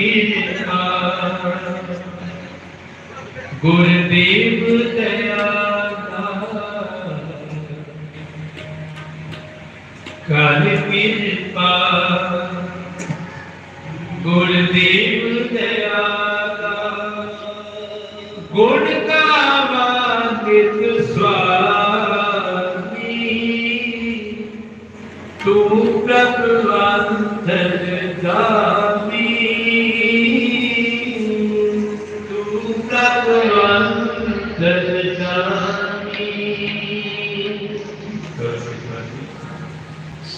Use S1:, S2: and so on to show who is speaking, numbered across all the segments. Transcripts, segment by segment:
S1: ਕਿਰਪਾ ਗੁਰਦੇਵ ਦਇਆ ਕਰ ਕਿਰਪਾ। ਗੁਰਦੇਵ ਦਇਆ ਗੁਣ ਗਾਵਾਂਗੇ ਸੁਆਮੀ। ਤੂੰ ਪ੍ਰਭ ਅੰਤਰ ਜਾਮੀ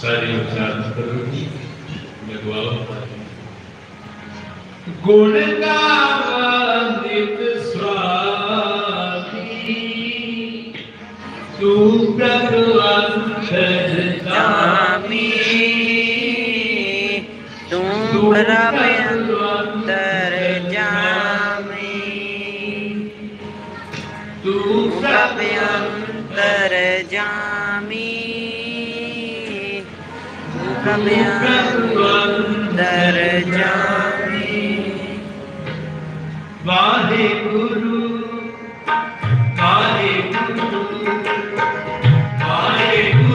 S1: ਸਾਰੀ ਉਚਾਰਨ ਕਰੋ ਜੀ ਲਗਵਾਓ ਗੁਣ ਗਾਵੰਦਿਤ ਸੁਆਮੀ ਤੂੰ ਪ੍ਰਭ ਅੰਤਰ ਜਾਮੀ
S2: ਤੂੰ ਪ੍ਰਭ ਅੰਤਰ ਜਾਮੀ
S1: ਤੂੰ
S2: ਪ੍ਰਭ
S1: ਪ੍ਰਭ
S2: ਅੰਤਰ ਜਾਮੀ ਤੂੰ ਪ੍ਰਭ ਅੰਤਰ ਜਾਮੀ
S1: ਵਾਹਿਗੁਰੂ ਵਾਹਿਗੁਰੂ ਵਾਹਿਗੁਰੂ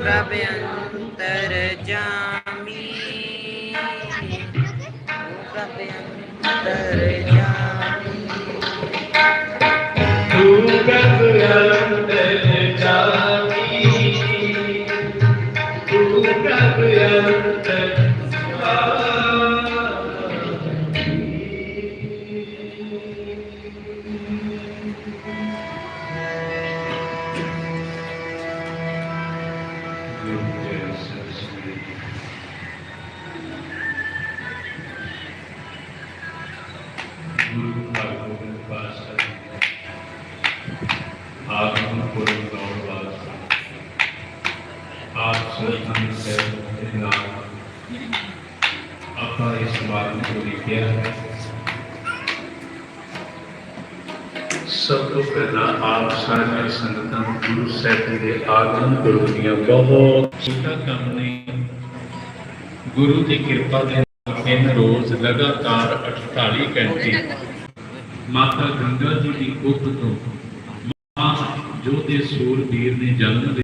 S1: ਪ੍ਰਭ ਅੰਤਰ ਜਾਮੀ ਤੂੰ ਪ੍ਰਭ ਅੰਤਰ ਜਾਮੀ ਤੂੰ ਆਪ ਸਤਿਗੁਰੂ ਸਾਹਿਬ ਦੇ ਨਾਲ ਆਪਾਂ ਇਸ ਬਾਤ ਨੂੰ ਲਿਖਿਆ ਹੈ ਸਭ ਤੋਂ ਪਹਿਲਾਂ ਆਪ ਸਾਰੀਆਂ ਸੰਗਤਾਂ ਗੁਰੂ ਸਾਹਿਬ ਦੇ ਆਗਮਨ ਪੁਰਬ ਦੀਆਂ ਬਹੁਤ ਛੋਟਾ ਕੰਮ ਨਹੀਂ ਗੁਰੂ ਦੀ ਕਿਰਪਾ ਦੇ ਨਾਲ ਤਿੰਨ ਰੋਜ਼ ਲਗਾਤਾਰ 48 ਘੰਟੇ ਮਾਤਾ ਗੰਗਾ ਜੀ ਦੀ ਕੁੱਖ ਤੋਂ ਮਾਂ ਜੋ ਦੇ ਸੂਰਬੀਰ ਨੇ ਜਨਮ